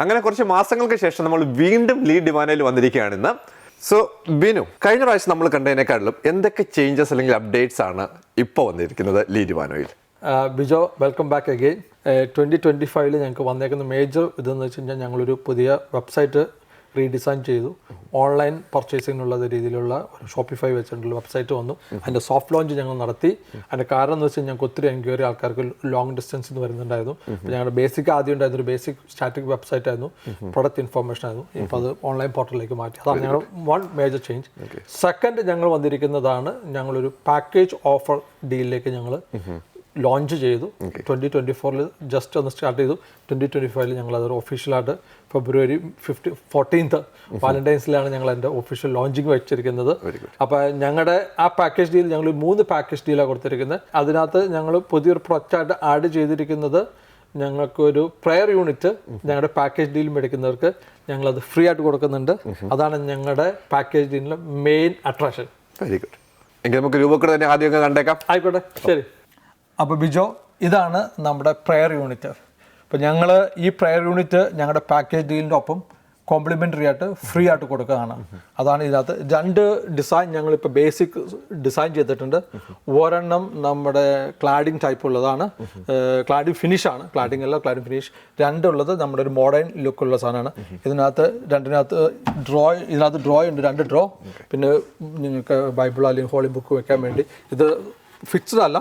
അങ്ങനെ കുറച്ച് മാസങ്ങൾക്ക് ശേഷം നമ്മൾ വീണ്ടും ലീഡ് ഡിമാൻഡിൽ വന്നിരിക്കുകയാണ് ഇന്ന്. സോ ബിനു കഴിഞ്ഞ പ്രാവശ്യം നമ്മൾ കണ്ടതിനേക്കാളും എന്തൊക്കെ ചേഞ്ചസ് അല്ലെങ്കിൽ അപ്ഡേറ്റ്സ് ആണ് ഇപ്പോൾ വന്നിരിക്കുന്നത് lead ഡിമാനോയിൽ Bijo welcome back again twenty twenty ഫൈവിൽ ഞങ്ങൾക്ക് വന്നേക്കുന്ന മേജർ ഇതെന്ന് വെച്ച് കഴിഞ്ഞാൽ ഞങ്ങളൊരു പുതിയ വെബ്സൈറ്റ് റീഡിസൈൻ ചെയ്തു. ഓൺലൈൻ പർച്ചേസിങ്ങിനുള്ള രീതിയിലുള്ള ഒരു ഷോപ്പിഫൈ വെച്ചിട്ടുള്ള വെബ്സൈറ്റ് വന്നു. അതിന്റെ സോഫ്റ്റ് ലോഞ്ച് ഞങ്ങൾ നടത്തി. അതിന്റെ കാരണം എന്ന് വെച്ചാൽ ഞങ്ങൾക്ക് ഒത്തിരി എൻക്വയറി ആൾക്കാർക്ക് ലോങ് ഡിസ്റ്റൻസ് എന്ന് വരുന്നുണ്ടായിരുന്നു. ഞങ്ങളുടെ ബേസിക് ആദ്യം ഉണ്ടായിരുന്ന ഒരു ബേസിക് സ്റ്റാറ്റിക് വെബ്സൈറ്റ് ആയിരുന്നു. പ്രൊഡക്റ്റ് ഇൻഫർമേഷൻ ആയിരുന്നു. ഇപ്പോൾ അത് ഓൺലൈൻ പോർട്ടലിലേക്ക് മാറ്റി. അതാണ് ഞങ്ങൾ വൺ മേജർ ചേഞ്ച് സെക്കൻഡ് ഞങ്ങൾ വന്നിരിക്കുന്നതാണ് ഞങ്ങളൊരു പാക്കേജ് ഓഫർ ഡീലിലേക്ക് ഞങ്ങൾ ലോഞ്ച് ചെയ്തു. ട്വന്റി ട്വന്റി ഫോറിൽ ജസ്റ്റ് ഒന്ന് സ്റ്റാർട്ട് ചെയ്തു. ട്വന്റി ട്വന്റി ഫൈവിൽ ഞങ്ങൾ അതൊരു ഒഫീഷ്യലായിട്ട് ഫെബ്രുവരി ഫിഫ്റ്റി ഫോർട്ടീൻത്ത് വാലന്റൈൻസിലാണ് ഞങ്ങൾ എന്റെ ഒഫീഷ്യൽ ലോഞ്ചിങ് വെച്ചിരിക്കുന്നത് അപ്പോൾ ഞങ്ങളുടെ ആ പാക്കേജ് ഡീൽ ഞങ്ങൾ മൂന്ന് പാക്കേജ് ഡീലാണ് കൊടുത്തിരിക്കുന്നത് അതിനകത്ത് ഞങ്ങൾ പുതിയൊരു പ്രൊജക്റ്റായിട്ട് ആഡ് ചെയ്തിരിക്കുന്നത് ഞങ്ങൾക്കൊരു പ്രയർ യൂണിറ്റ് ഞങ്ങളുടെ പാക്കേജ് ഡീൽ മേടിക്കുന്നവർക്ക് ഞങ്ങളത് ഫ്രീ ആയിട്ട് കൊടുക്കുന്നുണ്ട്. അതാണ് ഞങ്ങളുടെ പാക്കേജ് ഡീലിന്റെ മെയിൻ അട്രാക്ഷൻ വെരി ഗുഡ് എങ്കിൽ നമുക്ക് രൂപക്കൂടെ തന്നെ ആദ്യമൊക്കെ കണ്ടേക്കാം. ആയിക്കോട്ടെ. ശരി. അപ്പോൾ ബിജോ ഇതാണ് നമ്മുടെ പ്രയർ യൂണിറ്റ് അപ്പോൾ ഞങ്ങൾ ഈ പ്രയർ യൂണിറ്റ് ഞങ്ങളുടെ പാക്കേജ് ഡീലിന്റെ ഒപ്പം കോംപ്ലിമെന്ററി ആയിട്ട് ഫ്രീ ആയിട്ട് കൊടുക്കുകയാണ്. അതാണ് ഇതിനകത്ത് രണ്ട് ഡിസൈൻ ഞങ്ങളിപ്പോൾ ബേസിക് ഡിസൈൻ ചെയ്തിട്ടുണ്ട്. ഒരെണ്ണം നമ്മുടെ ക്ലാഡിങ് ടൈപ്പ് ഉള്ളതാണ്. ക്ലാഡിങ് ഫിനിഷാണ് ക്ലാഡിങ് അല്ല ക്ലാഡിങ് ഫിനിഷ് രണ്ടുള്ളത് നമ്മുടെ ഒരു മോഡേൺ ലുക്കുള്ള സാധനമാണ്. ഇതിനകത്ത് രണ്ടിനകത്ത് ഡ്രോ ഇതിനകത്ത് ഡ്രോ ഉണ്ട് രണ്ട് ഡ്രോ പിന്നെ നിങ്ങൾക്ക് ബൈബിൾ അല്ലെങ്കിൽ ഹോളി ബുക്ക് വെക്കാൻ വേണ്ടി ഇത് ഫിക്സ്ഡ് അല്ല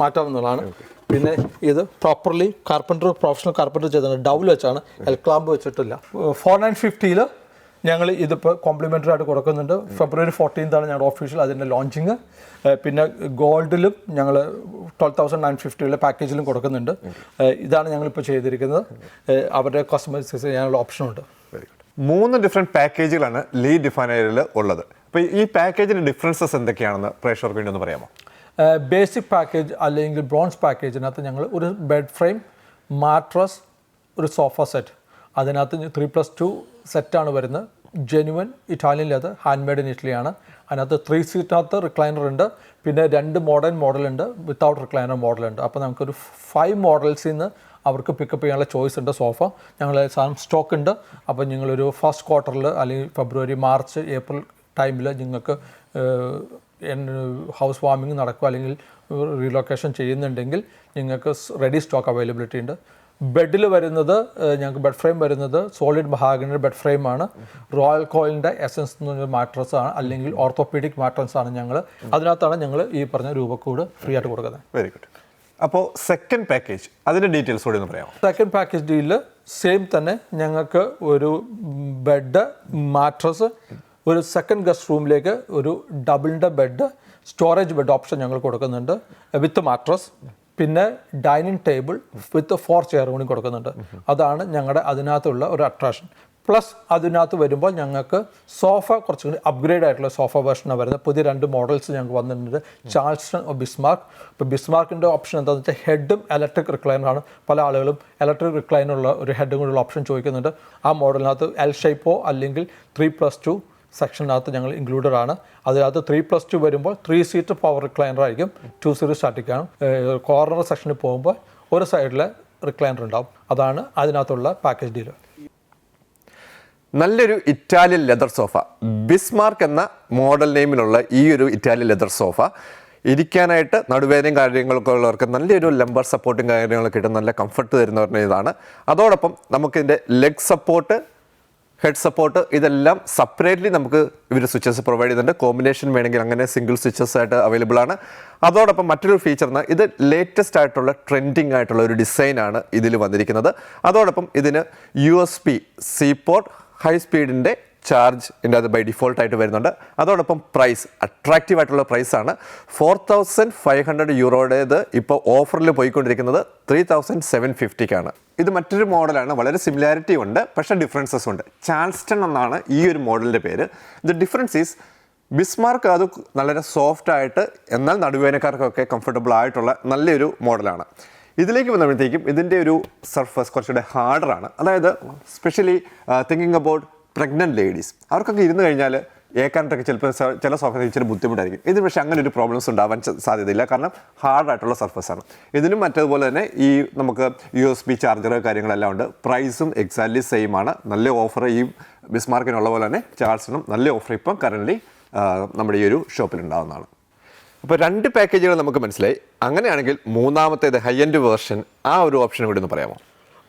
മാറ്റാവുന്നതാണ്. പിന്നെ ഇത് പ്രോപ്പർലി കാർപ്പന്റർ പ്രൊഫഷണൽ കാർപ്പന്റർ ചെയ്തിട്ടുണ്ട് ഡൗൽ വെച്ചാണ് എൽ ക്ലാമ്പ് വെച്ചിട്ടില്ല. ഫോർ നയൻ ഫിഫ്റ്റിയിൽ ഞങ്ങൾ ഇതിപ്പോൾ കോംപ്ലിമെന്ററി ആയിട്ട് കൊടുക്കുന്നുണ്ട്. ഫെബ്രുവരി ഫോർട്ടീൻത്താണ് ഞങ്ങളുടെ ഒഫീഷ്യൽ അതിന്റെ ലോഞ്ചിങ് പിന്നെ ഗോൾഡിലും ഞങ്ങൾ ട്വൽവ് തൗസൻഡ് നയൻ ഫിഫ്റ്റിയുടെ പാക്കേജിലും കൊടുക്കുന്നുണ്ട്. ഇതാണ് ഞങ്ങളിപ്പോൾ ചെയ്തിരിക്കുന്നത്. അവരുടെ കസ്റ്റമേഴ്സ് ചെയ്യാനുള്ള ഓപ്ഷനുണ്ട് വെരി ഗുഡ് മൂന്ന് ഡിഫറെന്റ് പാക്കേജുകളാണ് ലീ ഡിഫൈനറിൽ ഉള്ളത്. അപ്പോൾ ഈ പാക്കേജിന്റെ ഡിഫറൻസസ് എന്തൊക്കെയാണെന്ന് പ്രേക്ഷകർക്ക് വേണ്ടി ഒന്ന് പറയാമോ? ബേസിക് പാക്കേജ് അല്ലെങ്കിൽ ബ്രോൺസ് പാക്കേജിനകത്ത് ഞങ്ങൾ ഒരു ബെഡ് ഫ്രെയിം മാട്രസ് ഒരു സോഫ സെറ്റ് അതിനകത്ത് ത്രീ പ്ലസ് ടു സെറ്റാണ് വരുന്നത് genuine Italian leather hand made in ഇറ്റലിയാണ് അതിനകത്ത് ത്രീ സീറ്റിനകത്ത് റിക്ലൈനർ ഉണ്ട്. പിന്നെ രണ്ട് മോഡേൺ മോഡലുണ്ട് വിത്തൗട്ട് റിക്ലൈനർ മോഡലുണ്ട് അപ്പോൾ നമുക്കൊരു ഫൈവ് മോഡൽസിൽ നിന്ന് അവർക്ക് പിക്കപ്പ് ചെയ്യാനുള്ള ചോയ്സ് ഉണ്ട് സോഫ ഞങ്ങൾ സാധനം സ്റ്റോക്ക് ഉണ്ട്. അപ്പോൾ നിങ്ങളൊരു ഫസ്റ്റ് ക്വാർട്ടറിൽ അല്ലെങ്കിൽ ഫെബ്രുവരി മാർച്ച് ഏപ്രിൽ ടൈമിൽ നിങ്ങൾക്ക് ഹൗസ് വാമിംഗ് നടക്കുക അല്ലെങ്കിൽ റീലൊക്കേഷൻ ചെയ്യുന്നുണ്ടെങ്കിൽ നിങ്ങൾക്ക് റെഡി സ്റ്റോക്ക് അവൈലബിലിറ്റി ഉണ്ട്. ബെഡിൽ വരുന്നത് ഞങ്ങൾക്ക് ബെഡ് ഫ്രെയിം വരുന്നത് സോളിഡ് മഹാഗണിയുടെ ബെഡ് ഫ്രെയിമാണ് റോയൽ കോയിലിന്റെ എസൻസ് എന്ന് പറഞ്ഞ മാട്രസ് ആണ്. അല്ലെങ്കിൽ ഓർത്തോപീഡിക് മാട്രസ് ആണ് ഞങ്ങൾ. അതിനകത്താണ് ഞങ്ങൾ ഈ പറഞ്ഞ രൂപക്കൂട് ഫ്രീ ആയിട്ട് കൊടുക്കുന്നത്. വെരി ഗുഡ് അപ്പോൾ സെക്കൻഡ് പാക്കേജ് അതിന്റെ ഡീറ്റെയിൽസ് കൂടി ഒന്ന് പറയാം സെക്കൻഡ് പാക്കേജ് ഡീലിൽ സെയിം തന്നെ ഞങ്ങൾക്ക് ഒരു ബെഡ് മാട്രസ് ഒരു സെക്കൻഡ് ഗസ്റ്റ് റൂമിലേക്ക് ഒരു ഡബിളിന്റെ ബെഡ് സ്റ്റോറേജ് ബെഡ് ഓപ്ഷൻ ഞങ്ങൾ കൊടുക്കുന്നുണ്ട്. വിത്ത് മാട്രസ് പിന്നെ dining table with four chair കൂടി കൊടുക്കുന്നുണ്ട്. അതാണ് ഞങ്ങളുടെ അതിനകത്തുള്ള ഒരു അട്രാക്ഷൻ പ്ലസ് അതിനകത്ത് വരുമ്പോൾ ഞങ്ങൾക്ക് സോഫ കുറച്ചും കൂടി അപ്ഗ്രേഡ് ആയിട്ടുള്ള സോഫ വെർഷനാണ് വരുന്നത്. പുതിയ രണ്ട് മോഡൽസ് ഞങ്ങൾക്ക് വന്നിട്ടുണ്ട്. ചാൾസ്റ്റൺ ബിസ്മാർക്ക് ഇപ്പോൾ ബിസ്മാർക്കിന്റെ ഓപ്ഷൻ എന്താണെന്ന് വെച്ചാൽ ഹെഡും ഇലക്ട്രിക് റിക്ലൈനറാണ് പല ആളുകളും ഇലക്ട്രിക് റിക്ലൈനുള്ള ഒരു ഹെഡും കൂടിയുള്ള ഓപ്ഷൻ ചോദിക്കുന്നുണ്ട്. ആ മോഡലിനകത്ത് എൽ ഷേപ്പോ അല്ലെങ്കിൽ ത്രീ പ്ലസ് ടു സെക്ഷനകത്ത് ഞങ്ങൾ ഇൻക്ലൂഡഡ് ആണ് അതിനകത്ത് ത്രീ പ്ലസ് ടു വരുമ്പോൾ ത്രീ സീറ്റ് പവർ റിക്ലൈനർ ആയിരിക്കും. ടു സീറ്റ് സ്റ്റാറ്റിക് ആണ് കോർണർ സെക്ഷനിൽ പോകുമ്പോൾ ഒരു സൈഡിൽ റിക്ലൈനർ ഉണ്ടാവും. അതാണ് അതിനകത്തുള്ള പാക്കേജ് ഡീൽ നല്ലൊരു ഇറ്റാലിയൻ ലെതർ സോഫ ബിസ്മാർക്ക് എന്ന മോഡൽ നെയിമിലുള്ള ഈ ഒരു ഇറ്റാലിയൻ ലെതർ സോഫ ഇരിക്കാനായിട്ട് നടുവേദനയും കാര്യങ്ങളൊക്കെ ഉള്ളവർക്ക് നല്ലൊരു ലംബർ സപ്പോർട്ടും കാര്യങ്ങളൊക്കെ കിട്ടും. നല്ല കംഫർട്ട് തരുന്ന പറഞ്ഞ ഇതാണ്. അതോടൊപ്പം നമുക്കിതിന്റെ ലെഗ് സപ്പോർട്ട് ഹെഡ് സപ്പോർട്ട് ഇതെല്ലാം സെപ്പറേറ്റ്ലി നമുക്ക് ഇവർ സ്വിച്ചസ് പ്രൊവൈഡ് ചെയ്യുന്നുണ്ട്. കോമ്പിനേഷൻ വേണമെങ്കിൽ അങ്ങനെ സിംഗിൾ സ്വിച്ചസ് ആയിട്ട് അവൈലബിൾ ആണ്. അതോടൊപ്പം മറ്റൊരു ഫീച്ചർ എന്ന് ഇത് ലേറ്റസ്റ്റ് ആയിട്ടുള്ള ട്രെൻഡിങ് ആയിട്ടുള്ള ഒരു ഡിസൈനാണ് ഇതിൽ വന്നിരിക്കുന്നത്. അതോടൊപ്പം ഇതിന് U S P C port high സ്പീഡിന്റെ charge ഇതിന്റെ അത് ബൈ ഡിഫോൾട്ടായിട്ട് വരുന്നുണ്ട്. അതോടൊപ്പം പ്രൈസ് അട്രാക്റ്റീവ് ആയിട്ടുള്ള പ്രൈസാണ് ഫോർ തൗസൻഡ് ഫൈവ് ഹൺഡ്രഡ് യൂറോയുടേത് ഇപ്പോൾ ഓഫറിൽ പോയിക്കൊണ്ടിരിക്കുന്നത് ത്രീ തൗസൻഡ് സെവൻ ഫിഫ്റ്റിക്കാണ് ഇത് മറ്റൊരു മോഡലാണ് വളരെ സിമിലാരിറ്റി ഉണ്ട് പക്ഷേ ഡിഫറൻസസ് ഉണ്ട്. ചാൾസ്റ്റൺ എന്നാണ് ഈ ഒരു മോഡലിന്റെ പേര്. ദ ഡിഫറൻസ് ഈസ് ബിസ്മാർക്ക് അത് വളരെ സോഫ്റ്റ് ആയിട്ട് എന്നാൽ നടുവേനക്കാർക്കൊക്കെ കംഫർട്ടബിൾ ആയിട്ടുള്ള നല്ലൊരു മോഡലാണ് ഇതിലേക്ക് വന്നപ്പോഴത്തേക്കും ഇതിന്റെ ഒരു സർഫസ് കുറച്ചുകൂടെ ഹാർഡറാണ് അതായത് specially thinking about pregnant ladies അവർക്കൊക്കെ ഇരുന്ന് കഴിഞ്ഞാൽ ഏക്കാനത്തൊക്കെ ചിലപ്പോൾ ചില സോഫ്റ്റ് ഇച്ചിരി ബുദ്ധിമുട്ടായിരിക്കും. ഇതിന് പക്ഷേ അങ്ങനെ ഒരു പ്രോബ്ലംസ് ഉണ്ടാവാൻ സാധ്യതയില്ല. കാരണം ഹാർഡായിട്ടുള്ള സർഫസാണ് ഇതിലും മറ്റതുപോലെ തന്നെ ഈ നമുക്ക് യു എസ് ബി ചാർജർ കാര്യങ്ങളെല്ലാം ഉണ്ട്. പ്രൈസും എക്സാക്ട്ലി സെയിം ആണ്. നല്ല ഓഫർ ഈ ബിസ്മാർക്കിനുള്ള പോലെ തന്നെ ചാർജറിനും നല്ല ഓഫർ ഇപ്പം കറന്റ് നമ്മുടെ ഈ ഒരു ഷോപ്പിൽ ഉണ്ടാകുന്നതാണ് അപ്പോൾ രണ്ട് പാക്കേജുകൾ നമുക്ക് മനസ്സിലായി. അങ്ങനെയാണെങ്കിൽ മൂന്നാമത്തേത് ഹൈ എൻഡ് വേർഷൻ ആ ഒരു ഓപ്ഷൻ കൂടി ഒന്ന് പറയാമോ?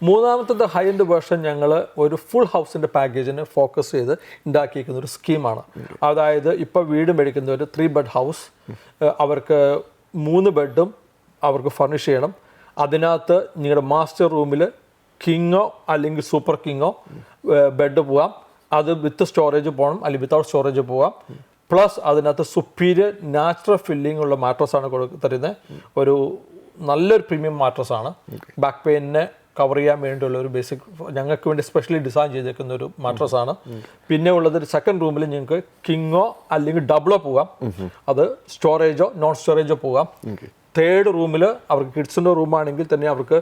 മൂന്നാമത്തെ ഹൈ എൻഡ് വേർഷൻ ഞങ്ങൾ ഒരു ഫുൾ ഹൗസിന്റെ പാക്കേജിന് ഫോക്കസ് ചെയ്ത് ഉണ്ടാക്കിയിരിക്കുന്ന ഒരു സ്കീമാണ് അതായത് ഇപ്പോൾ വീട് മേടിക്കുന്ന ഒരു ത്രീ ബെഡ് ഹൗസ് അവർക്ക് മൂന്ന് ബെഡും അവർക്ക് ഫർണിഷ് ചെയ്യണം. അതിനകത്ത് നിങ്ങളുടെ മാസ്റ്റർ റൂമിൽ കിങ്ങോ അല്ലെങ്കിൽ സൂപ്പർ കിങ്ങോ ബെഡ് പോവാം. അത് വിത്ത് സ്റ്റോറേജ് പോകണം അല്ലെങ്കിൽ വിത്തൗട്ട് സ്റ്റോറേജ് പോവാം. പ്ലസ് അതിനകത്ത് സുപ്പീരിയർ നാച്ചുറൽ ഫില്ലിംഗ് ഉള്ള മാട്രസ് ആണ് കൊടു തരുന്നത് ഒരു നല്ലൊരു പ്രീമിയം മാട്രസ് ആണ്. ബാക്ക് പെയിനിനെ കവർ ചെയ്യാൻ വേണ്ടിയുള്ള ഒരു ബേസിക് ഞങ്ങൾക്ക് വേണ്ടി സ്പെഷ്യലി ഡിസൈൻ ചെയ്തേക്കുന്ന ഒരു മാട്രസ് ആണ്. പിന്നെ ഉള്ളത് ഒരു സെക്കൻഡ് റൂമിൽ നിങ്ങൾക്ക് കിങ്ങോ അല്ലെങ്കിൽ ഡബിളോ പോകാം. അത് സ്റ്റോറേജോ നോൺ സ്റ്റോറേജോ പോകാം തേർഡ് റൂമിൽ അവർക്ക് കിഡ്സിന്റെ റൂമാണെങ്കിൽ തന്നെ അവർക്ക്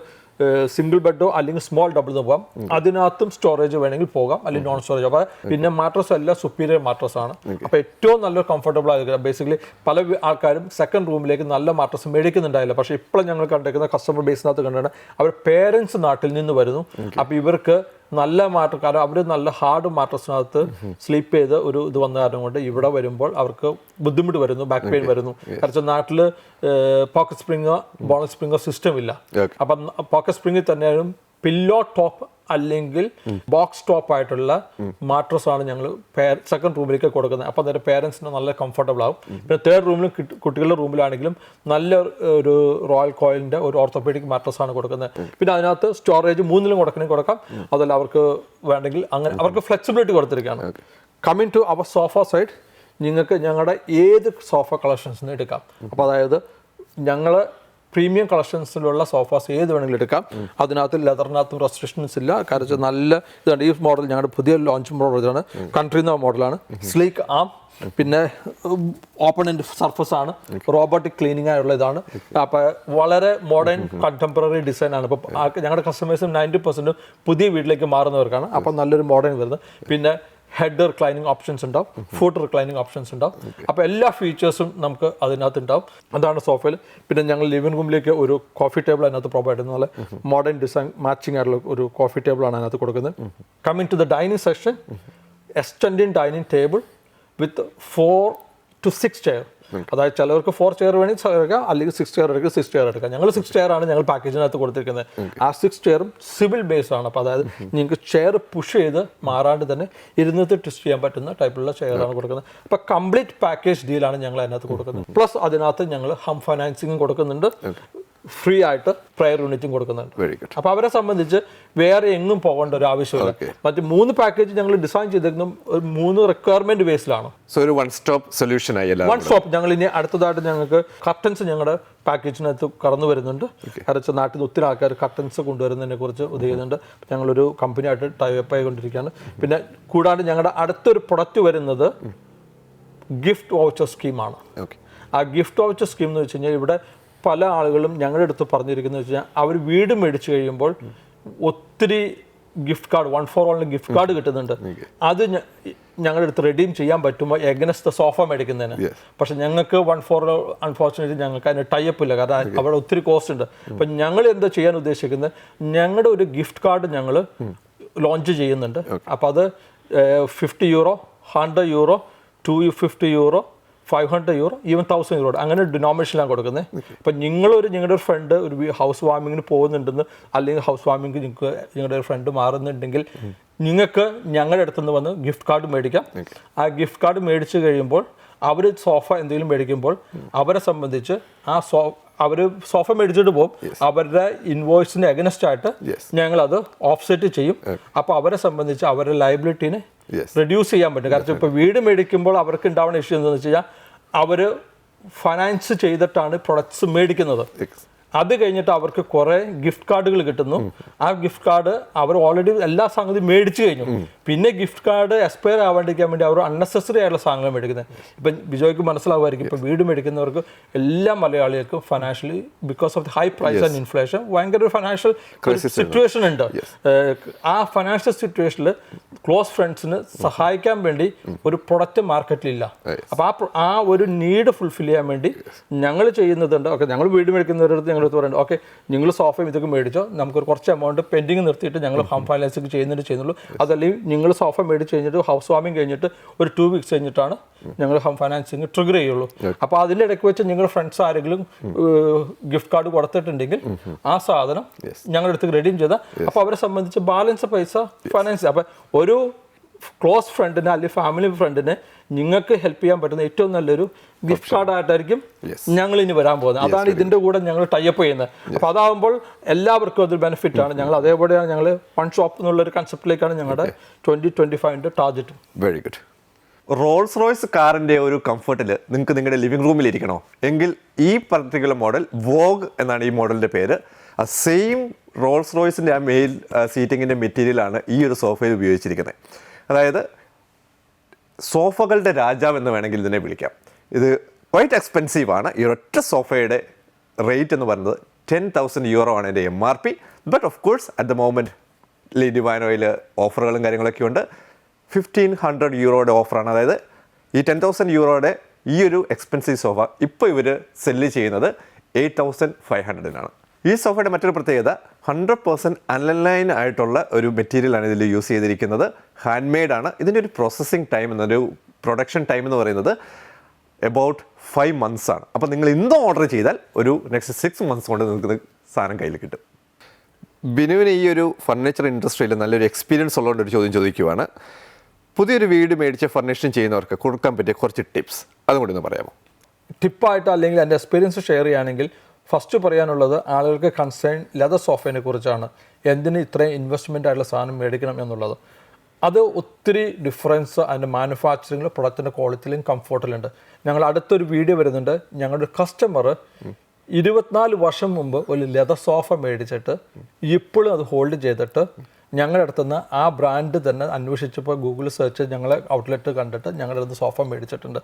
സിംഗിൾ ബെഡോ അല്ലെങ്കിൽ സ്മോൾ ഡബിൾ പോകാം. അതിനകത്തും സ്റ്റോറേജ് വേണമെങ്കിൽ പോകാം. അല്ലെങ്കിൽ നോൺ സ്റ്റോറേജ് അപ്പോൾ പിന്നെ മാട്രസ് എല്ലാം സുപ്പീരിയർ മാട്രസ് ആണ്. അപ്പോൾ ഏറ്റവും നല്ല കംഫർട്ടബിൾ ആയിരിക്കും. ബേസിക്കലി പല ആൾക്കാരും സെക്കൻഡ് റൂമിലേക്ക് നല്ല മാട്രസ് മേടിക്കുന്നുണ്ടായില്ല. പക്ഷേ ഇപ്പോൾ ഞങ്ങൾ കണ്ടേക്കുന്ന കസ്റ്റമർ ബേസിനകത്ത് കണ്ടാണ് അവർ പേരൻസ് നാട്ടിൽ നിന്ന് വരുന്നു. അപ്പോൾ ഇവർക്ക് നല്ല മാറ്റം കാരണം അവർ നല്ല ഹാർഡ് മാട്രസിനകത്ത് സ്ലീപ്പ് ചെയ്ത് ഒരു ഇത് വന്ന കാരണം കൊണ്ട് ഇവിടെ വരുമ്പോൾ അവർക്ക് ബുദ്ധിമുട്ട് വരുന്നു ബാക്ക് പെയിൻ വരുന്നു. കാരണം നാട്ടിൽ പോക്കറ്റ് സ്പ്രിങ്ങോ ബോണസ് സ്പ്രിങ്ങോ സിസ്റ്റം ഇല്ല. അപ്പം പോക്കറ്റ് സ്പ്രിങ്ങിൽ തന്നെയും പില്ലോ ടോപ്പ് അല്ലെങ്കിൽ ബോക്സ് ടോപ്പ് ആയിട്ടുള്ള മാട്രസ് ആണ് ഞങ്ങൾ സെക്കൻഡ് റൂമിലേക്ക് കൊടുക്കുന്നത്. അപ്പോൾ അതിന്റെ പേരൻസിന് നല്ല കംഫർട്ടബിൾ ആകും പിന്നെ തേർഡ് റൂമിലും കുട്ടികളുടെ റൂമിലാണെങ്കിലും നല്ല ഒരു റോയൽ കോയിലിന്റെ ഒരു ഓർത്തോപീഡിക് മാട്രസ് ആണ് കൊടുക്കുന്നത്. പിന്നെ അതിനകത്ത് സ്റ്റോറേജ് മൂന്നിലും കൊടുക്കണമെങ്കിൽ കൊടുക്കാം. അതല്ല അവർക്ക് വേണമെങ്കിൽ അങ്ങനെ അവർക്ക് ഫ്ലെക്സിബിലിറ്റി കൊടുത്തിരിക്കുകയാണ്. Coming to our sofa side നിങ്ങൾക്ക് ഞങ്ങളുടെ ഏത് സോഫ കളക്ഷൻസ് എടുക്കാം. അപ്പോൾ അതായത് ഞങ്ങൾ പ്രീമിയം കളക്ഷൻസിലുള്ള സോഫാസ് ഏത് വേണമെങ്കിലും എടുക്കാം. അതിനകത്ത് ലെതറിനകത്തും റെസ്ട്രിക്ഷൻസ് ഇല്ല. കാരണം നല്ല ഇതാണ്. ഈ മോഡൽ ഞങ്ങളുടെ പുതിയ ലോഞ്ച് മോഡലാണ് കൺട്രി എന്ന മോഡലാണ് സ്ലീക്ക് ആം. പിന്നെ ഓപ്പൺ സർഫസ് ആണ്. റോബോട്ടിക് ക്ലീനിങ് ആയുള്ള ഇതാണ്. അപ്പോൾ വളരെ മോഡേൺ കണ്ടംപററി ഡിസൈൻ ആണ്. ഇപ്പോൾ ഞങ്ങളുടെ കസ്റ്റമേഴ്സും നയന്റി പെർസെന്റും പുതിയ വീട്ടിലേക്ക് മാറുന്നവർക്കാണ്. അപ്പോൾ നല്ലൊരു മോഡേൺ വരുന്നത്. പിന്നെ ഹെഡ് റിക്ലൈനിങ് ഓപ്ഷൻസ് ഉണ്ടാവും ഫുഡ് റിക്ലൈനിങ് ഓപ്ഷൻസ് ഉണ്ടാവും. അപ്പോൾ എല്ലാ ഫീച്ചേഴ്സും നമുക്ക് അതിനകത്ത് ഉണ്ടാവും. അതാണ് സോഫയിൽ പിന്നെ ഞങ്ങൾ ലിവിംഗ് റൂമിലേക്ക് ഒരു കോഫി ടേബിൾ അതിനകത്ത് പ്രൊവൈഡ് ചെയ്യുന്ന നല്ല മോഡേൺ ഡിസൈൻ മാച്ചിങ് ആയിട്ടുള്ള ഒരു കോഫി ടേബിൾ ആണ് അതിനകത്ത് കൊടുക്കുന്നത്. Coming to the dining section extending dining table with four to six chair അതായത് ചിലവർക്ക് ഫോർ ചെയർ വേണമെങ്കിൽ എടുക്കാം അല്ലെങ്കിൽ സിക്സ് ചെയർ എടുക്കുക സിക്സ് ചെയർ എടുക്കാം. ഞങ്ങൾ സിക്സ് ചെയർ ആണ് ഞങ്ങൾ പാക്കേജിനകത്ത് കൊടുത്തിരിക്കുന്നത്. ആ സിക്സ് ചെയറും സിവിൽ ബേസ് ആണ്. അപ്പോൾ അതായത് നിങ്ങൾക്ക് ചെയർ പുഷ് ചെയ്ത് മാറാണ്ട് തന്നെ ഇരുന്നിട്ട് ട്വിസ്റ്റ് ചെയ്യാൻ പറ്റുന്ന ടൈപ്പിലുള്ള ചെയറാണ് കൊടുക്കുന്നത്. അപ്പോൾ കംപ്ലീറ്റ് പാക്കേജ് ഡീലാണ് ഞങ്ങൾ അതിനകത്ത് കൊടുക്കുന്നത്. പ്ലസ് അതിനകത്ത് ഞങ്ങൾ ഹം ഫൈനാൻസിങ്ങും കൊടുക്കുന്നുണ്ട്. ഫ്രീ ആയിട്ട് പ്രയർ യൂണിറ്റും കൊടുക്കുന്നുണ്ട്. അപ്പോൾ അവരെ സംബന്ധിച്ച് വേറെ എങ്ങും പോകേണ്ട ഒരു ആവശ്യമില്ല. മറ്റ് മൂന്ന് പാക്കേജ് ഞങ്ങൾ ഡിസൈൻ ചെയ്തിരിക്കുന്ന ഒരു മൂന്ന് റിക്വയർമെന്റ് ബേസിലാണ് സോ ഒരു വൺ സ്റ്റോപ്പ് സൊല്യൂഷൻ ആയി വൺ സ്റ്റോപ്പ് ഞങ്ങൾ ഇനി അടുത്തതായിട്ട് ഞങ്ങൾക്ക് കർട്ടൻസ് ഞങ്ങളുടെ പാക്കേജിനകത്ത് കടന്നു വരുന്നുണ്ട്. അരച്ച നാട്ടിൽ നിന്ന് ഒത്തിരി ആൾക്കാർ കർട്ടൻസ് കൊണ്ടുവരുന്നതിനെ കുറിച്ച് ഉദ്ദേശിക്കുന്നുണ്ട് ഞങ്ങളൊരു കമ്പനിയായിട്ട് ടൈപ്പ് ആയിക്കൊണ്ടിരിക്കുകയാണ്. പിന്നെ കൂടാണ്ട് ഞങ്ങളുടെ അടുത്തൊരു പ്രൊഡക്റ്റ് വരുന്നത് ഗിഫ്റ്റ് വൗച്ചർ സ്കീമാണ് ആ ഗിഫ്റ്റ് വൗച്ചർ സ്കീം എന്ന് വെച്ച് കഴിഞ്ഞാൽ ഇവിടെ പല ആളുകളും ഞങ്ങളുടെ അടുത്ത് പറഞ്ഞിരിക്കുന്നത് വെച്ച് കഴിഞ്ഞാൽ അവർ വീട് മേടിച്ചു കഴിയുമ്പോൾ ഒത്തിരി ഗിഫ്റ്റ് കാർഡ് വൺ ഫോർ വണ്ണിൽ ഗിഫ്റ്റ് കാർഡ് കിട്ടുന്നുണ്ട്. അത് ഞങ്ങളുടെ അടുത്ത് റെഡീം ചെയ്യാൻ പറ്റുമോ എഗനസ്റ്റ് സോഫ മേടിക്കുന്നതിന്. പക്ഷെ ഞങ്ങൾക്ക് വൺ ഫോർ അൺഫോർച്ചുനേറ്റ്ലി ഞങ്ങൾക്ക് അതിന് ടൈപ്പ് ഇല്ല. കാരണം അവിടെ ഒത്തിരി കോസ്റ്റ് ഉണ്ട്. അപ്പം ഞങ്ങൾ എന്താ ചെയ്യാൻ ഉദ്ദേശിക്കുന്നത്? ഞങ്ങളുടെ ഒരു ഗിഫ്റ്റ് കാർഡ് ഞങ്ങൾ ലോഞ്ച് ചെയ്യുന്നുണ്ട്. അപ്പോൾ അത് fifty euro hundred euro two fifty euro five hundred euro even thousand euro അങ്ങനെ ഡിനോമിനേഷനിലാണ് കൊടുക്കുന്നത്. അപ്പം നിങ്ങളൊരു നിങ്ങളുടെ ഒരു ഫ്രണ്ട് ഒരു ഹൗസ് വാമിങ്ങിന് പോകുന്നുണ്ടെന്ന് അല്ലെങ്കിൽ ഹൗസ് വാമിങ് നിങ്ങൾക്ക് നിങ്ങളുടെ ഒരു ഫ്രണ്ട് മാറുന്നുണ്ടെങ്കിൽ നിങ്ങൾക്ക് ഞങ്ങളുടെ അടുത്തുനിന്ന് വന്ന് ഗിഫ്റ്റ് കാർഡ് മേടിക്കാം. ആ ഗിഫ്റ്റ് കാർഡ് മേടിച്ച് കഴിയുമ്പോൾ അവർ സോഫ എന്തെങ്കിലും മേടിക്കുമ്പോൾ അവരെ സംബന്ധിച്ച് ആ സോ അവർ സോഫ മേടിച്ചിട്ട് പോകും. അവരുടെ ഇൻവോയ്സിന് അഗനസ്റ്റ് ആയിട്ട്. ഞങ്ങൾ അത് ഓഫ്സെറ്റ് ചെയ്യും. അപ്പോൾ അവരെ സംബന്ധിച്ച് അവരുടെ ലയബിലിറ്റീനെ. റെഡ്യൂസ് ചെയ്യാൻ പറ്റും. കാരണം ഇപ്പോൾ വീട് മേടിക്കുമ്പോൾ അവർക്ക് ഉണ്ടാവുന്ന ഇഷ്യൂ എന്താണെന്ന് വെച്ച് കഴിഞ്ഞാൽ അവർ ഫൈനാൻസ് ചെയ്തിട്ടാണ് പ്രൊഡക്ട്സ് മേടിക്കുന്നത്. അത് കഴിഞ്ഞിട്ട് അവർക്ക് കുറേ ഗിഫ്റ്റ് കാർഡുകൾ കിട്ടുന്നു. ആ ഗിഫ്റ്റ് കാർഡ് അവർ ഓൾറെഡി എല്ലാ സംഗതി മേടിച്ചു കഴിഞ്ഞു. പിന്നെ ഗിഫ്റ്റ് കാർഡ് എക്സ്പയർ ആവാണ്ടിരിക്കാൻ വേണ്ടി അവർ അൺനെസസറി ആയിട്ടുള്ള സാധനങ്ങൾ മേടിക്കുന്നത്. ഇപ്പം ബിജോയ്ക്ക് മനസ്സിലാവുമായിരിക്കും. ഇപ്പം വീട് മേടിക്കുന്നവർക്ക് എല്ലാ മലയാളികൾക്കും financially because of the high price and inflation ഭയങ്കര ഒരു ഫൈനാൻഷ്യൽ സിറ്റുവേഷൻ ഉണ്ട്. ആ ഫൈനാൻഷ്യൽ സിറ്റുവേഷനിൽ ക്ലോസ് ഫ്രണ്ട്സിന് സഹായിക്കാൻ വേണ്ടി ഒരു പ്രൊഡക്റ്റ് മാർക്കറ്റിലില്ല അപ്പോൾ ആ ആ ഒരു നീഡ് ഫുൾഫിൽ ചെയ്യാൻ വേണ്ടി ഞങ്ങൾ ചെയ്യുന്നതുണ്ട് ഓക്കെ ഞങ്ങൾ വീട് മേടിക്കുന്നവരടുത്ത് ഞങ്ങൾ പറയുന്നത് ഓക്കെ നിങ്ങൾ സോഫയും ഇതൊക്കെ മേടിച്ചോ. നമുക്കൊരു കുറച്ച് എമൗണ്ട് പെൻഡിങ് നിർത്തിയിട്ട് ഞങ്ങൾ ഹോം ഫൈനാൻസിങ് ചെയ്യുന്നുണ്ട് ചെയ്യുന്നുള്ളൂ. അതല്ലെങ്കിൽ നിങ്ങൾ സോഫ മേടിച്ച് കഴിഞ്ഞിട്ട് ഹൗസ് വാമിങ് കഴിഞ്ഞിട്ട് ഒരു ടു വീക്സ് കഴിഞ്ഞിട്ടാണ് ഞങ്ങൾ ഹോം ഫൈനാൻസിങ് ട്രിഗർ ചെയ്യുള്ളൂ. അപ്പോൾ അതിന്റെ ഇടയ്ക്ക് വെച്ച് നിങ്ങളുടെ ഫ്രണ്ട്സ് ആരെങ്കിലും ഗിഫ്റ്റ് കാർഡ് കൊടുത്തിട്ടുണ്ടെങ്കിൽ ആ സാധനം ഞങ്ങളുടെ അടുത്ത് റെഡീം ചെയ്താൽ അപ്പോൾ അവരെ സംബന്ധിച്ച് ബാലൻസ് പൈസ ഫൈനാൻസ് അപ്പോൾ ഒരു ക്ലോസ് ഫ്രണ്ടിന് അല്ലെങ്കിൽ ഫാമിലി ഫ്രണ്ടിന് നിങ്ങൾക്ക് ഹെൽപ്പ് ചെയ്യാൻ പറ്റുന്ന ഏറ്റവും നല്ലൊരു ഗിഫ്റ്റ് കാർഡ് ആയിട്ടായിരിക്കും ഞങ്ങൾ ഇനി വരാൻ പോകുന്നത്. അതാണ് ഇതിന്റെ കൂടെ ഞങ്ങൾ ടൈപ്പ് ചെയ്യുന്നത്. അപ്പോൾ അതാകുമ്പോൾ എല്ലാവർക്കും അതൊരു ബെനിഫിറ്റ് ആണ്. ഞങ്ങൾ അതേപോലെയാണ് ഞങ്ങൾ വൺ ഷോപ്പ് എന്നുള്ള ഒരു കൺസെപ്റ്റിലേക്കാണ് ഞങ്ങളുടെ twenty twenty ഫൈവിന്റെ target very good Rolls Royce കാറിന്റെ ഒരു കംഫർട്ടിൽ നിങ്ങൾക്ക് നിങ്ങളുടെ ലിവിംഗ് റൂമിൽ ഇരിക്കണോ എങ്കിൽ ഈ പർട്ടിക്കുലർ മോഡൽ വോഗ് എന്നാണ് ഈ മോഡലിന്റെ പേര്. ആ സെയിം റോൾസ് റോയ്സിന്റെ ആ മെയിൽ സീറ്റിങ്ങിന്റെ മെറ്റീരിയലാണ് ഈ ഒരു സോഫയിൽ ഉപയോഗിച്ചിരിക്കുന്നത്. അതായത് സോഫകളുടെ രാജാവ് എന്ന് വേണമെങ്കിൽ ഇതിനെ വിളിക്കാം. ഇത് ക്വൈറ്റ് എക്സ്പെൻസീവ് ആണ്. ഈ ഒറ്റ സോഫയുടെ റേറ്റ് എന്ന് പറയുന്നത് ടെൻ തൗസൻഡ് യൂറോ ആണ് എന്റെ M R P but of course at the moment lady വാനോയിൽ ഓഫറുകളും കാര്യങ്ങളൊക്കെ ഉണ്ട്. ഫിഫ്റ്റീൻ ഹൺഡ്രഡ് യൂറോയുടെ ഓഫറാണ് അതായത് ഈ ടെൻ തൗസൻഡ് യൂറോയുടെ ഈ ഒരു എക്സ്പെൻസീവ് സോഫ ഇപ്പോൾ ഇവർ സെല്ല് ചെയ്യുന്നത് എയ്റ്റ് തൗസൻഡ് ഫൈവ് ഹൺഡ്രഡിനാണ് ഈ സോഫയുടെ മറ്റൊരു പ്രത്യേകത ഹൺഡ്രഡ് പേഴ്സന്റ് അൺലൈൻ ആയിട്ടുള്ള ഒരു മെറ്റീരിയലാണ് ഇതിൽ യൂസ് ചെയ്തിരിക്കുന്നത്. ഹാൻഡ് മെയ്ഡ് ആണ്. ഇതിന്റെ ഒരു പ്രോസസ്സിങ് ടൈം എന്നൊരു പ്രൊഡക്ഷൻ ടൈം എന്ന് പറയുന്നത് എബൌട്ട് ഫൈവ് മന്ത്സ് ആണ്. അപ്പോൾ നിങ്ങൾ ഇന്ന് ഓർഡർ ചെയ്താൽ ഒരു നെക്സ്റ്റ് സിക്സ് മന്ത്സ് കൊണ്ട് നിങ്ങൾക്ക് സാധനം കയ്യിൽ കിട്ടും. ബിനുവിന് ഈ ഒരു ഫർണിച്ചർ ഇൻഡസ്ട്രിയിൽ നല്ലൊരു എക്സ്പീരിയൻസ് ഉള്ളതുകൊണ്ട് ഒരു ചോദ്യം ചോദിക്കുവാണ്. പുതിയൊരു വീട് മേടിച്ച് ഫർണിഷിങ് ചെയ്യുന്നവർക്ക് കൊടുക്കാൻ പറ്റിയ കുറച്ച് ടിപ്സ് അതും കൂടി ഒന്ന് പറയാമോ? ടിപ്പായിട്ട് അല്ലെങ്കിൽ എന്റെ എക്സ്പീരിയൻസ് ഷെയർ ചെയ്യുകയാണെങ്കിൽ ഫസ്റ്റ് പറയാനുള്ളത് ആളുകൾക്ക് കൺസേൺ ലെതർ സോഫയെ കുറിച്ചാണ്. എന്തിന് ഇത്രയും ഇൻവെസ്റ്റ്മെന്റ് ആയിട്ടുള്ള സാധനം മേടിക്കണം എന്നുള്ളത്. അത് ഒത്തിരി ഡിഫറൻസ് അതിന്റെ മാനുഫാക്ചറിങ്ങിലും പ്രൊഡക്റ്റിന്റെ ക്വാളിറ്റിയിലും കംഫോർട്ടിലുണ്ട് ഞങ്ങൾ അടുത്തൊരു വീഡിയോ വരുന്നുണ്ട്. ഞങ്ങളുടെ കസ്റ്റമർ ഇരുപത്തിനാല് വർഷം മുമ്പ് ഒരു ലെതർ സോഫ മേടിച്ചിട്ട് ഇപ്പോഴും അത് ഹോൾഡ് ചെയ്തിട്ട് ഞങ്ങളുടെ അടുത്തുനിന്ന് ആ ബ്രാൻഡ് തന്നെ അന്വേഷിച്ചപ്പോൾ ഗൂഗിൾ സെർച്ച് ഞങ്ങളെ ഔട്ട്ലെറ്റ് കണ്ടിട്ട് ഞങ്ങളുടെ അടുത്ത് സോഫ മേടിച്ചിട്ടുണ്ട്.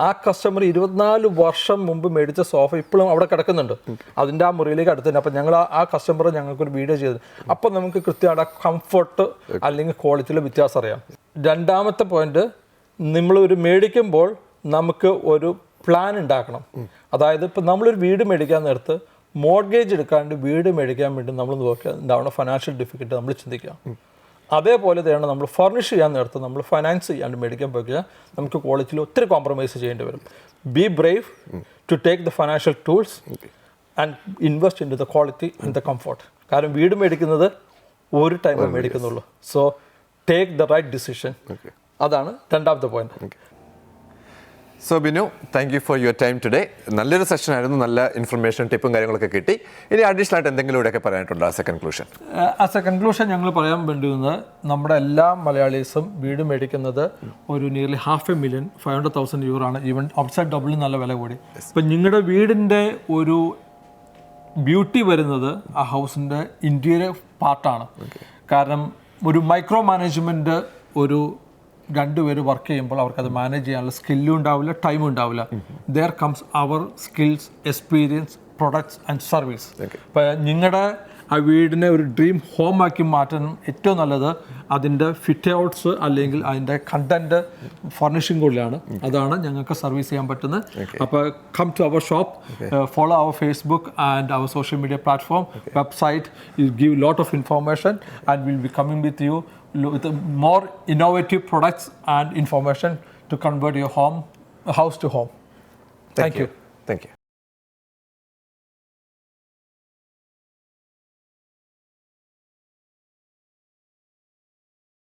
ആ കസ്റ്റമർ ഇരുപത്തിനാല് വർഷം മുമ്പ് മേടിച്ച സോഫ ഇപ്പോഴും അവിടെ കിടക്കുന്നുണ്ട്. അതിന്റെ ആ മുറിയിലേക്ക് അടുത്തുണ്ട് അപ്പം ഞങ്ങൾ ആ- കസ്റ്റമർ ഞങ്ങൾക്കൊരു വീഡിയോ ചെയ്തു. അപ്പം നമുക്ക് കൃത്യമായിട്ട് ആ കംഫർട്ട് അല്ലെങ്കിൽ ക്വാളിറ്റിയിൽ വ്യത്യാസം അറിയാം. രണ്ടാമത്തെ പോയിന്റ് നമ്മളൊരു മേടിക്കുമ്പോൾ നമുക്ക് ഒരു പ്ലാൻ ഉണ്ടാക്കണം. അതായത് ഇപ്പം നമ്മളൊരു വീട് മേടിക്കാൻ നേരത്ത് മോർഗേജ് എടുക്കാണ്ട് വീട് മേടിക്കാൻ വേണ്ടി നമ്മൾ നോക്കുക ഉണ്ടാവുന്ന ഫൈനാൻഷ്യൽ ഡിഫിക്കൽട്ട് നമ്മൾ ചിന്തിക്കുക. അതേപോലെ തന്നെയാണ് നമ്മൾ ഫർണിഷ് ചെയ്യാൻ നേരത്ത് നമ്മൾ ഫൈനാൻസ് ചെയ്യാണ്ട് മേടിക്കാൻ പോയി നമുക്ക് ക്വാളിറ്റിയിൽ ഒത്തിരി കോംപ്രമൈസ് ചെയ്യേണ്ടി വരും. Be brave to take the financial tools and invest in to the quality in the comfort കാരണം വീട് മേടിക്കുന്നത് ഒരു ടൈമേ മേടിക്കുന്നുള്ളൂ. So take the right decision അതാണ് രണ്ടാമത്തെ point so Binu thank you for your time today നല്ലൊരു സെഷൻ ആയിരുന്നു. നല്ല ഇൻഫർമേഷൻ ടിപ്പും കാര്യങ്ങളൊക്കെ കിട്ടി. ഇനി അഡീഷണൽ ആയിട്ട് എന്തെങ്കിലും ഇവിടെയൊക്കെ പറയാനായിട്ടുണ്ടോ as a conclusion as a conclusion ഞങ്ങൾ പറയാൻ വേണ്ടുന്നത് നമ്മുടെ എല്ലാ മലയാളീസും വീട് മേടിക്കുന്നത് ഒരു nearly half a million five hundred thousand euro ആണ്. ഈവൻ ഔട്ട്സൈഡ് ഡബിളിൽ നല്ല വില കൂടി. ഇപ്പം നിങ്ങളുടെ വീടിന്റെ ഒരു ബ്യൂട്ടി വരുന്നത് ആ ഹൗസിന്റെ ഇന്റീരിയർ പാർട്ടാണ് കാരണം ഒരു മൈക്രോ മാനേജ്മെന്റ് ഒരു രണ്ടുപേര് വർക്ക് ചെയ്യുമ്പോൾ അവർക്ക് അത് മാനേജ് ചെയ്യാനുള്ള സ്കില്ലും ഉണ്ടാവില്ല ടൈമും ഉണ്ടാവില്ല. There comes our skills experience products and service ഇപ്പം നിങ്ങളുടെ ആ വീടിനെ ഒരു ഡ്രീം ഹോം ആക്കി മാറ്റാൻ ഏറ്റവും നല്ലത് അതിന്റെ ഫിറ്റ് ഔട്ട്സ് അല്ലെങ്കിൽ അതിന്റെ കണ്ടന്റ് ഫർണിഷിംഗ് കൂടിയാണ്. അതാണ് ഞങ്ങൾക്ക് സർവീസ് ചെയ്യാൻ പറ്റുന്നത്. അപ്പോൾ come to our shop follow our Facebook and our social media platform website you give lot of information and will be coming with you with more innovative products and information to convert your home house to home thank you thank you